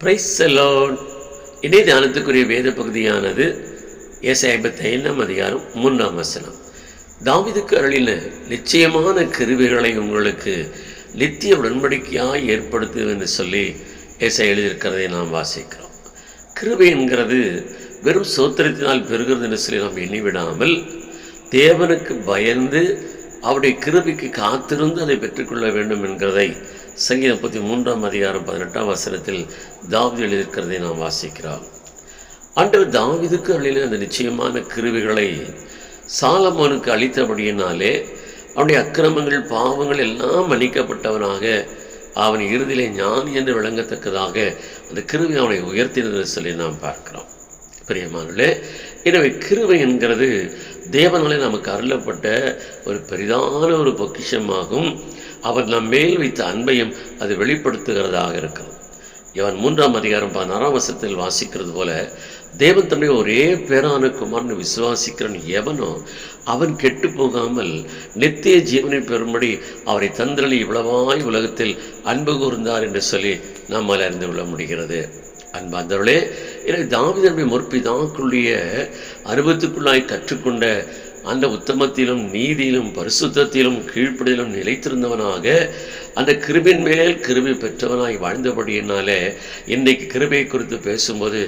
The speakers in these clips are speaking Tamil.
பிரைஸ் செலோன் இணை தியானத்துக்குரிய வேத பகுதியானது ஏசை ஐம்பத்தி ஐந்தாம் அதிகாரம் மூன்றாம் வசனம். தாவிதுக்கு அருளின நிச்சயமான கிருவிகளை உங்களுக்கு நித்திய உடன்படிக்கையாக ஏற்படுத்து என்று சொல்லி ஏசை எழுதியிருக்கிறதை நாம் வாசிக்கிறோம். கிருபை என்கிறது வெறும் சோத்திரத்தினால் பெறுகிறது என்று சொல்லி நாம் எண்ணிவிடாமல் தேவனுக்கு பயந்து அவருடைய கிருபிக்கு காத்திருந்து அதை பெற்றுக்கொள்ள வேண்டும் என்கிறதை சங்கீதம் முப்பத்தி மூன்றாம் அதிகாரம் பதினெட்டாம் வசனத்தில் தாவிது எழுதியிருக்கிறதை நாம் வாசிக்கிறோம். ஆண்டவர் தாவிதுக்கு அழில அந்த நிச்சயமான கிருவிகளை சாலமோனுக்கு அளித்தபடியினாலே அவனுடைய அக்கிரமங்கள் பாவங்கள் எல்லாம் மன்னிக்கப்பட்டவனாக அவன் இறுதியிலே ஞானி என்று விளங்கத்தக்கதாக அந்த கிருவி அவனை உயர்த்தினது சொல்லி நாம் பார்க்கிறோம். பிரியமானே எனவே கிருவை என்கிறது தேவனாலே நமக்கு அருளப்பட்ட ஒரு பெரிதான ஒரு பொக்கிஷமாகும். அவர் நம் மேல் வைத்த அன்பையும் அது வெளிப்படுத்துகிறதாக இருக்கிறது இவன் மூன்றாம் அதிகாரம் பதினாறாம் வருஷத்தில் வாசிக்கிறது போல தேவத்தன்மை ஒரே பேரான குமார்னு விசுவாசிக்கிறன் எவனோ அவன் கெட்டு போகாமல் நித்திய ஜீவனை பெறும்படி அவரை தந்திரனை இவ்வளவாய் உலகத்தில் அன்பு கூர்ந்தார் என்று சொல்லி நம்மால் அறிந்து கொள்ள முடிகிறது. அன்பாந்தவர்களே எனவே தாவிதனுடைய முற்பிதாக்களுடைய அனுபவத்துக்குள்ளாய் கற்றுக்கொண்ட அந்த உத்தமத்திலும் நீதியிலும் பரிசுத்தத்திலும் கீழ்ப்படியிலும் நிலைத்திருந்தவனாக அந்த கிருபின் மேல் கிருபி பெற்றவனாய் வாழ்ந்தபடியினாலே இன்னைக்கு கிருபையை குறித்து பேசும்போது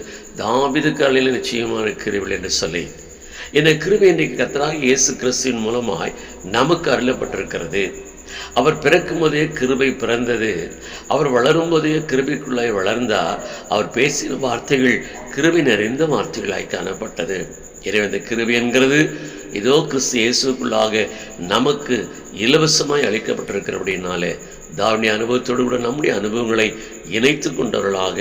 தாவிது காலையில் நிச்சயமான கிருபில் என்று சொல்லி இந்த கிருபை இன்னைக்கு கத்தராக இயேசு கிறிஸ்துவின் மூலமாய் நமக்கு அருளப்பட்டிருக்கிறது. அவர் பிறக்கும் போதே கிருபை பிறந்தது. அவர் வளரும் போதே கிருபைக்குள்ளாய் வளர்ந்தார் அவர் பேசின வார்த்தைகள் கிருபை நிறைந்த வார்த்தைகளாய் காணப்பட்டது. எனவே இந்த கிருபை என்கிறது. இதோ கிறிஸ்து இயேசுக்குள்ளாக நமக்கு இலவசமாய் அளிக்கப்பட்டிருக்கிறபடினாலே தாவணி அனுபவத்தோடு கூட நம்முடைய அனுபவங்களை இணைத்து கொண்டவர்களாக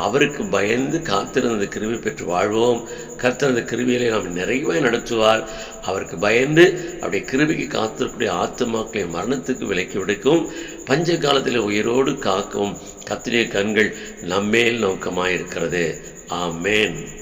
அவருக்கு பயந்து காத்திருந்த கிருவி பெற்று வாழ்வோம். கர்த்தர் கிருவியிலே நாம் நிறைவாய் நடத்துவார். அவருக்கு பயந்து அவருடைய கிருவிக்கு காத்திருக்கக்கூடிய ஆத்துமாக்களை மரணத்துக்கு விலக்கி விடுக்கும் பஞ்ச காலத்தில் உயிரோடு காக்கும் கத்திரிய கண்கள் நம்மேல் நோக்கமாயிருக்கிறது. ஆமேன்.